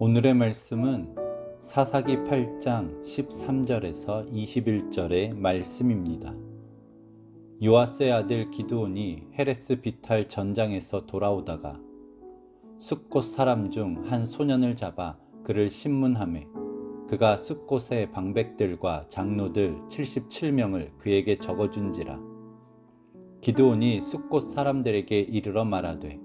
오늘의 말씀은 사사기 8장 13절에서 21절의 말씀입니다. 요아스의 아들 기드온이 헤레스 비탈 전장에서 돌아오다가 숫곳 사람 중 한 소년을 잡아 그를 신문하매 그가 숫곳의 방백들과 장로들 77명을 그에게 적어준지라 기드온이 숫곳 사람들에게 이르러 말하되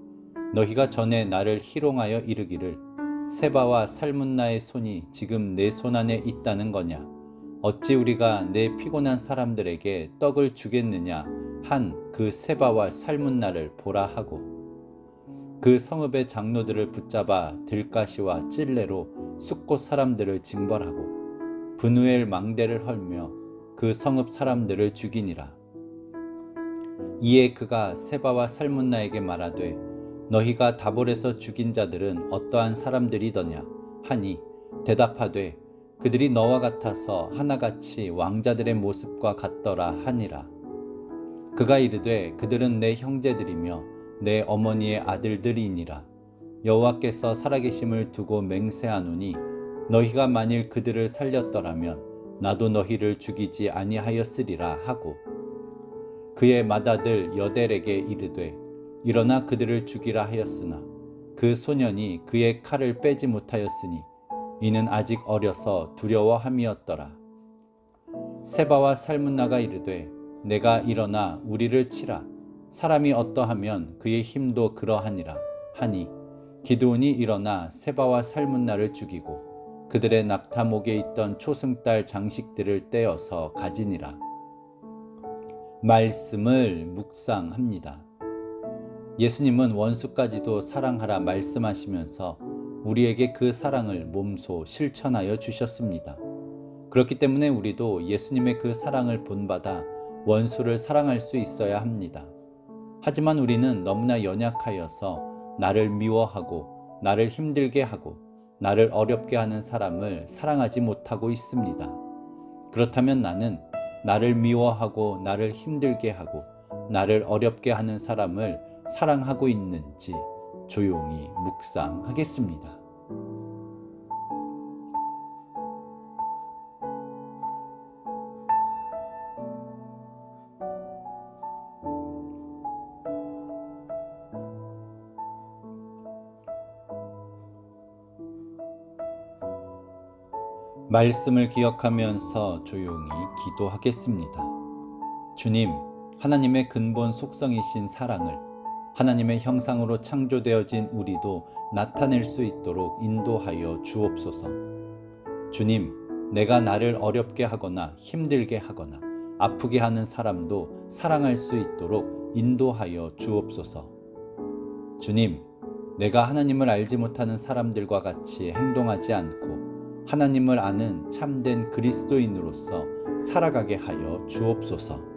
너희가 전에 나를 희롱하여 이르기를 세바와 살문나의 손이 지금 내 손 안에 있다는 거냐? 어찌 우리가 내 피곤한 사람들에게 떡을 주겠느냐? 한 그 세바와 살문나를 보라 하고. 그 성읍의 장로들을 붙잡아 들가시와 찔레로 숫곳 사람들을 징벌하고 분우엘 망대를 헐며 그 성읍 사람들을 죽이니라. 이에 그가 세바와 살문나에게 말하되 너희가 다볼에서 죽인 자들은 어떠한 사람들이더냐? 하니 대답하되 그들이 너와 같아서 하나같이 왕자들의 모습과 같더라 하니라. 그가 이르되 그들은 내 형제들이며 내 어머니의 아들들이니라. 여호와께서 살아계심을 두고 맹세하노니 너희가 만일 그들을 살렸더라면 나도 너희를 죽이지 아니하였으리라 하고 그의 맏아들 여델에게 이르되 일어나 그들을 죽이라 하였으나 그 소년이 그의 칼을 빼지 못하였으니 이는 아직 어려서 두려워함이었더라. 세바와 살문나가 이르되 내가 일어나 우리를 치라 사람이 어떠하면 그의 힘도 그러하니라 하니 기드온이 일어나 세바와 살문나를 죽이고 그들의 낙타목에 있던 초승달 장식들을 떼어서 가지니라. 말씀을 묵상합니다. 예수님은 원수까지도 사랑하라 말씀하시면서 우리에게 그 사랑을 몸소 실천하여 주셨습니다. 그렇기 때문에 우리도 예수님의 그 사랑을 본받아 원수를 사랑할 수 있어야 합니다. 하지만 우리는 너무나 연약하여서 나를 미워하고 나를 힘들게 하고 나를 어렵게 하는 사람을 사랑하지 못하고 있습니다. 그렇다면 나는 나를 미워하고 나를 힘들게 하고 나를 어렵게 하는 사람을 사랑하고 있는지 조용히 묵상하겠습니다. 말씀을 기억하면서 조용히 기도하겠습니다. 주님, 하나님의 근본 속성이신 사랑을 하나님의 형상으로 창조되어진 우리도 나타낼 수 있도록 인도하여 주옵소서. 주님, 내가 나를 어렵게 하거나 힘들게 하거나 아프게 하는 사람도 사랑할 수 있도록 인도하여 주옵소서. 주님, 내가 하나님을 알지 못하는 사람들과 같이 행동하지 않고 하나님을 아는 참된 그리스도인으로서 살아가게 하여 주옵소서.